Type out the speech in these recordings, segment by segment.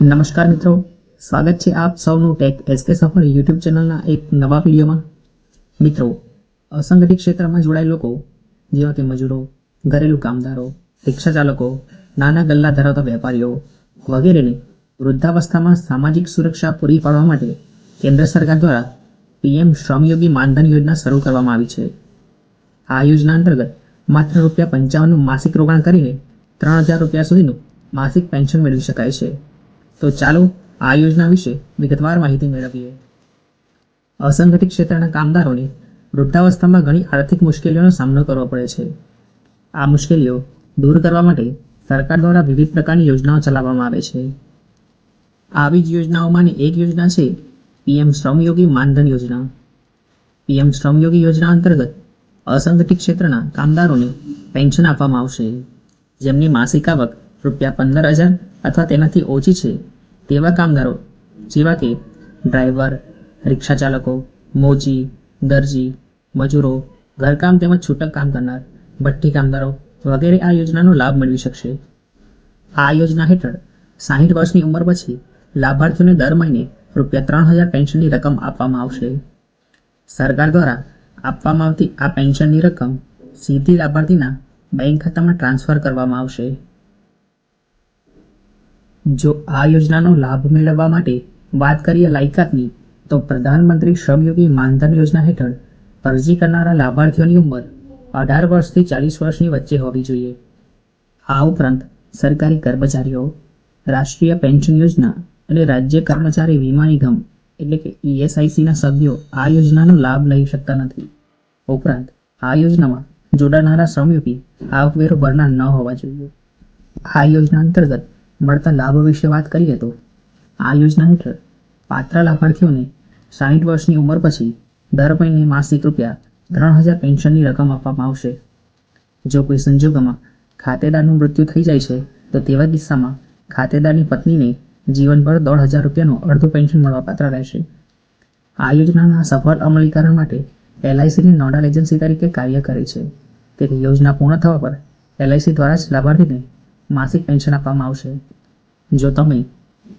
નમસ્કાર મિત્રો. સ્વાગત છે આપ સૌનું ટેક એસકે સફર યુટ્યુબ ચેનલના એક નવા વિડીયોમાં. મિત્રો, અસંગઠિત ક્ષેત્રમાં જોડાયેલ લોકો, જેવા કે મજૂરો, ઘરેલું કામદારો રિક્ષા ચાલકો નાના ગલ્લા ધરાવતા વેપારીઓ વગેરેને વૃદ્ધાવસ્થામાં સામાજિક સુરક્ષા પૂરી પાડવા માટે કેન્દ્ર સરકાર દ્વારા પીએમ શ્રમયોગી માનધન યોજના શરૂ કરવામાં આવી છે. આ યોજના અંતર્ગત માત્ર રૂપિયા પંચાવનનું માસિક રોકાણ કરીને ત્રણ હજાર રૂપિયા સુધીનું માસિક પેન્શન મેળવી શકાય છે. તો ચાલો આ યોજના વિશે વિગતવાર માહિતી મેળવીએ. અસંગઠિત ક્ષેત્રના કામદારોને વૃદ્ધાવસ્થામાં ઘણી આર્થિક મુશ્કેલીઓનો સામનો કરવો પડે છે. આ મુશ્કેલીઓ દૂર કરવા માટે સરકાર દ્વારા વિવિધ પ્રકારની યોજનાઓ ચલાવવામાં આવે છે. આવી જ યોજનાઓમાંની એક યોજના છે પીએમ શ્રમયોગી માનધન યોજના. પીએમ શ્રમયોગી યોજના અંતર્ગત અસંગઠિત ક્ષેત્રના કામદારોને પેન્શન આપવામાં આવશે. જેમની માસિક આવક રૂપિયા પંદર હજાર અથવા તેનાથી ઓછી છે તેવા કામદારો જેવા કે ડ્રાઈવર રિક્ષા ચાલકો મોચી દરજી, મજૂરો, ઘરકામ તેમજ છૂટક કામ કરનાર, ભઠ્ઠી કામદારો વગેરે આ યોજનાનો લાભ મેળવી શકશે. આ યોજના હેઠળ સાહીઠ વર્ષની ઉંમર પછી લાભાર્થીઓને દર મહિને રૂપિયા ત્રણ હજાર પેન્શનની રકમ આપવામાં આવશે. સરકાર દ્વારા આપવામાં આવતી આ પેન્શનની રકમ સીધી લાભાર્થીના બેંક ખાતામાં ટ્રાન્સફર કરવામાં આવશે. જો આ યોજનાનો લાભ મેળવવા માટે વાત કરીએ લાયકાતની, તો પ્રધાનમંત્રી શ્રમયોગી માનધન યોજના હેઠળ અરજી કરનારા લાભાર્થીઓની ઉંમર અઢાર વર્ષથી ચાલીસ વર્ષની વચ્ચે હોવી જોઈએ. આ ઉપરાંત સરકારી કર્મચારીઓ, રાષ્ટ્રીય પેન્શન યોજના અને રાજ્ય કર્મચારી વીમા નિગમ, એટલે કે ઈએસઆઈસીના સભ્યો આ યોજનાનો લાભ લઈ શકતા નથી. ઉપરાંત આ યોજનામાં જોડાનારા શ્રમયોગી આવકવેરો ભરનાર ન હોવા જોઈએ. આ યોજના અંતર્ગત મળતા લાભો વિશે વાત કરીએ તો, આ યોજના હેઠળ પાત્ર લાભાર્થીઓને સાહીઠ વર્ષની ઉંમર પછી દર મહિને માસિક રૂપિયા ત્રણ હજાર પેન્શનની રકમ આપવામાં આવશે. જો કોઈ સંજોગોમાં ખાતેદારનું મૃત્યુ થઈ જાય છે, તો તેવા કિસ્સામાં ખાતેદારની પત્નીને જીવનભર દોઢ હજાર રૂપિયાનું અડધું પેન્શન મળવાપાત્ર રહેશે. આ યોજનાના સફળ અમલીકરણ માટે એલઆઈસીની નોડલ એજન્સી તરીકે કાર્ય કરે છે. તેથી યોજના પૂર્ણ થવા પર એલઆઈસી દ્વારા જ લાભાર્થીને માસિક પેન્શન આપવામાં આવશે. જો તમે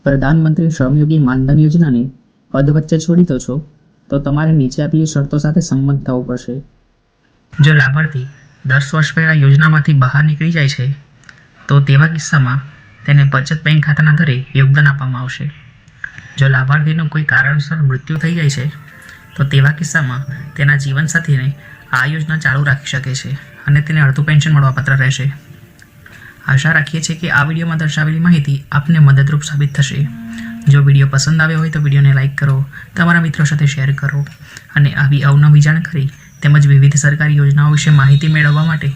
પ્રધાનમંત્રી શ્રમયોગી માનધન યોજનાને અધવચ્ચે છોડી દો છો, તો તમારે નીચે આપેલી શરતો સાથે સંમત થવું પડશે. જો લાભાર્થી દસ વર્ષ પહેલાં યોજનામાંથી બહાર નીકળી જાય છે, તો તેવા કિસ્સામાં તેને બચત બેંક ખાતાના દરે યોગદાન આપવામાં આવશે. જો લાભાર્થીનું કોઈ કારણસર મૃત્યુ થઈ જાય છે, તો તેવા કિસ્સામાં તેના જીવનસાથીને આ યોજના ચાલુ રાખી શકે છે અને તેને અડધું પેન્શન મળવાપાત્ર રહેશે. આશા રાખીએ છીએ કે આ વિડીયોમાં દર્શાવેલી માહિતી આપને મદદરૂપ સાબિત થશે. જો વીડિયો પસંદ આવ્યો હોય તો વિડીયોને લાઇક કરો, તમારા મિત્રો સાથે શેર કરો અને આવી અવનવી જાણકારી તેમજ વિવિધ સરકારી યોજનાઓ વિશે માહિતી મેળવવા માટે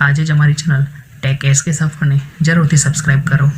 આજે જ અમારી ચેનલ ટેક એસકે સફરને જરૂરથી સબસ્ક્રાઇબ કરો.